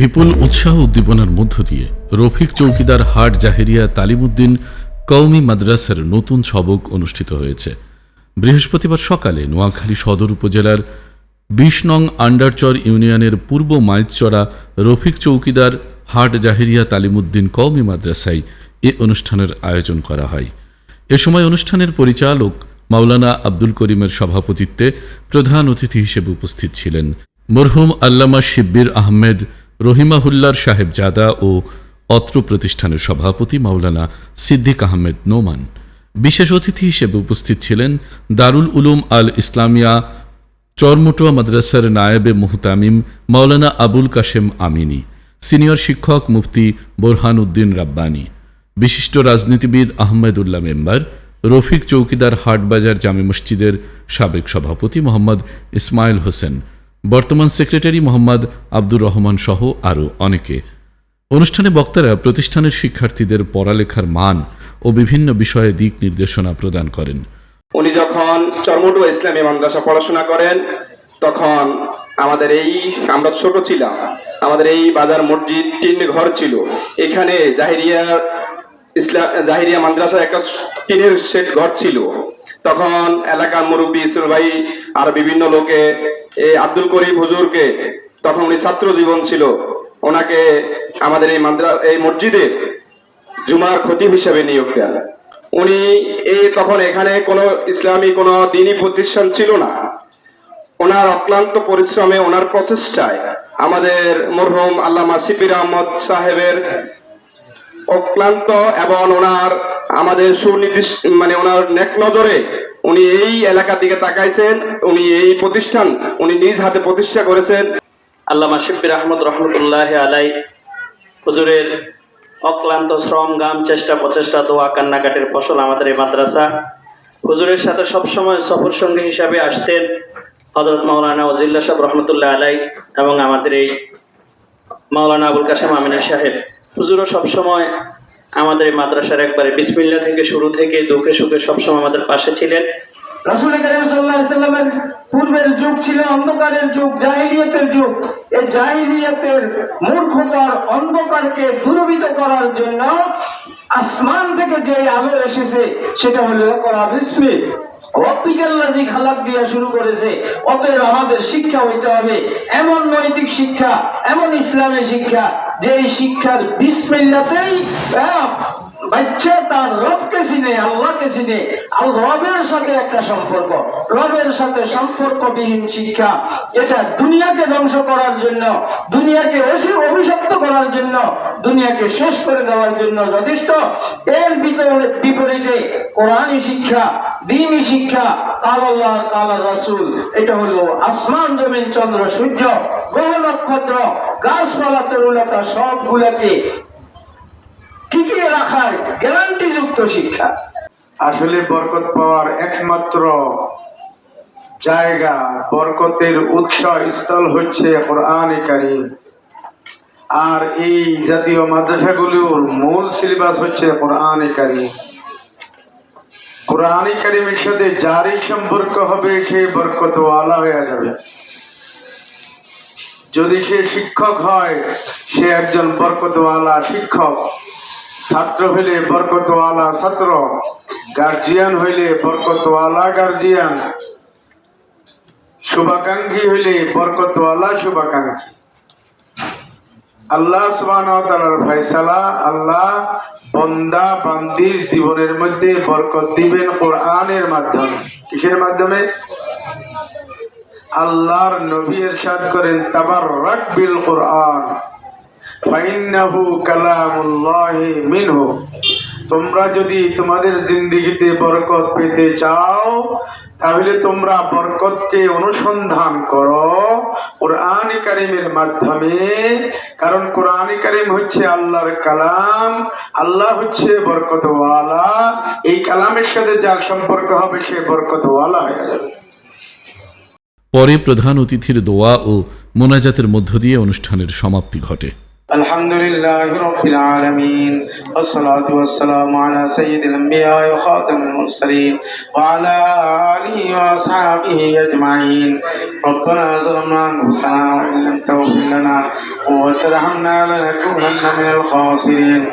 বিপুল উৎসাহ উদ্দীপনার মধ্য দিয়ে রফিক চৌকিদার হাট জাহেরিয়া তালিমুদ্দিন কওমি মাদ্রাসার নতুন সবক অনুষ্ঠিত হয়েছে। বৃহস্পতিবার সকালে নোয়াখালী সদর উপজেলার বিশ নং আন্ডারচর ইউনিয়নের পূর্ব মাইতচড়া রফিক চৌকিদার হাট জাহেরিয়া তালিমুদ্দিন কওমি মাদ্রাসায় এ অনুষ্ঠানের আয়োজন করা হয়। এ সময় অনুষ্ঠানের পরিচালক মাওলানা আব্দুল করিমের সভাপতিত্বে প্রধান অতিথি হিসেবে উপস্থিত ছিলেন। মরহুম আল্লামা শিব্বির আহমেদ রহিমাহুল্লার সাহেবজাদা ও অত্র প্রতিষ্ঠানের সভাপতি মাওলানা সিদ্দিক আহমেদ নোমান। বিশেষ অতিথি হিসেবে উপস্থিত ছিলেন দারুল উলুম আল ইসলামিয়া, চরমুটুয়া মাদ্রাসার নায়েবে মুহতামিম মাওলানা আবুল কাশেম আমিনী, সিনিয়র শিক্ষক মুফতি বোরহান উদ্দিন রাব্বানী, বিশিষ্ট রাজনীতিবিদ আহমেদুল্লাহ মেম্বার, রফিক চৌকিদার হাটবাজার জামে মসজিদের সাবেক সভাপতি মোহাম্মদ ইসমাইল হোসেন বর্তমান সেক্রেটারি মোহাম্মদ আব্দুর রহমান সহ আরও অনেকে। অনুষ্ঠানে বক্তারা প্রতিষ্ঠানের শিক্ষার্থীদের পড়ালেখার মান ও বিভিন্ন বিষয়ে দিক নির্দেশনা প্রদান করেন। উনি যখন চরমুটু ইসলামী মাদ্রাসা পড়াশোনা করেন, তখন আমাদের এই, আমরা ছোট ছিলাম, আমাদের এই বাজার মসজিদ টিন ঘর ছিল। এখানে জাহিরিয়া ইসলাম, জাহিরিয়া মাদ্রাসা একটা টিনের সেট ঘর ছিল। তখন এলাকার মুরব্বী ইসুল ভাই আর বিভিন্ন লোকে, এই আব্দুল করিম হুজুরকে, তখন উনি ছাত্র জীবন ছিল, ওনাকে আমাদের এই মাদ্রা, এই মসজিদে জুমার খতিব হিসেবে নিয়োগ দেন উনি এই তখন এখানে কোনো ইসলামী, কোনো দিনী প্রতিষ্ঠান ছিল না। ওনার অক্লান্ত পরিশ্রমে, ওনার প্রচেষ্টায় আমাদের মরহুম আল্লামা সিপির আহমদ সাহেবের অক্লান্ত এবং ওনার আমাদের সুনির্দিষ্ট মানে ওনার নেক নজরে উনি এই এলাকার দিকে তাকাইছেন, উনি এই প্রতিষ্ঠান উনি নিজ হাতে প্রতিষ্ঠা করেছেন। আল্লামা শিফির আহমদ রহমতুল্লাহ আলাই হুজুরের অক্লান্ত শ্রম, গাম, চেষ্টা, প্রচেষ্টা, দোয়া, কান্নাকাটির ফসল আমাদের এই মাদ্রাসা। হুজুরের সাথে সবসময় সফর সঙ্গী হিসাবে আসতেন হজরত মাওলানা ওজিল্লা সাহেব রহমতুল্লাহ আলাই এবং আমাদের এই মাওলানা আবুল কাসেম আমিনা সাহেব। হুজুরও সবসময় আমাদের মাদ্রাসার একবারে বিসমিল্লা থেকে শুরু থেকে দুঃখে সুখে সবসময় আমাদের পাশে ছিলেন। রাসুল করিম সাল্লামের পূর্বের যুগ ছিল অন্ধকারের যুগ, জাহিলিয়াতের যুগ। এই জাহিলিয়াতের মূর্খতার অন্ধকারকে দূরবিত করার জন্য আসমান থেকে যে আলো এসেছে, সেটা হলো করা বিস্মি রব্বিকাল্লাজি খালাক দিয়া শুরু করেছে, অতএব আমাদের শিক্ষা হইতে হবে। এমন নৈতিক শিক্ষা, এমন ইসলামী শিক্ষা যে শিক্ষার বিসমিল্লাতেই বাচ্চা তার রবকে চিনে, আল্লাহকে চিনে। আর রবের সাথে একটা সম্পর্ক। রবের সাথে সম্পর্কবিহীন শিক্ষা এটা দুনিয়াকে ধ্বংস করার জন্য, দুনিয়াকে অভিশপ্ত করার জন্য, দুনিয়াকে শেষ করে দেওয়ার জন্য যথেষ্ট। এর বিপরীতে- বিপরীতে কোরআনী শিক্ষা দিনী শিক্ষা, কাল আল্লাহ, কাল রাসুল। এটা হলো আসমান, জমিন, চন্দ্র, সূর্য, গ্রহ, নক্ষত্র, গাছপালা তরুলতা সবগুলাকে টিকিয়ে রাখার গ্যারান্টি যুক্ত শিক্ষা? আসলে বরকত পাওয়ার একমাত্র জায়গা, বরকতের উৎস স্থল হচ্ছে আর এই জাতীয় মাদ্রাসাগুলোর মূল সিলেবাস হচ্ছে কোরআন কারিম। কোরআন কারিমের সাথে যারই সম্পর্ক হবে, সে বরকতওয়ালা হয়ে যাবে। যদি সে শিক্ষক হয়, সে একজন বরকতওয়ালা শিক্ষক। ছাত্র হইলে বরকতওয়ালা ছাত্র গার্জিয়ান হইলে বরকতওয়ালা গার্জিয়ান শুভাকাঙ্ক্ষী হইলে বরকতওয়ালা শুভাকাঙ্ক্ষী। আল্লাহ সুবহানাহু ফয়সালা, আল্লাহ বন্দা বান্দির জীবনের মধ্যে বরকত দিবেন কোরআনের মাধ্যমে। কিসের মাধ্যমে? আল্লাহর নবী এরশাদ করেন, তাবাররাক বিল কোরআন। তোমরা যদি তোমাদের জিন্দিগিতে বরকত পেতে চাও, তাহলে তোমরা বরকতকে অনুসন্ধান করো কোরআন কারিমের মাধ্যমে। কারণ কোরআন কারিম হচ্ছে আল্লাহর কালাম, আল্লাহ হচ্ছে বরকতওয়ালা। এই কালামের সাথে যার সম্পর্ক হবে, সে বরকতওয়ালা হয়ে যাবে। পরে প্রধান অতিথির দোয়া ও মোনাজাতের মধ্য দিয়ে অনুষ্ঠানের সমাপ্তি ঘটে। الحمد لله رب العالمين والصلاة والسلام على سيد الأنبياء وخاتم المرسلين وعلى آله وأصحابه أجمعين. ربنا ظلمنا أنفسنا وإن لم تغفر لنا وترحمنا لنكونن من الخاسرين.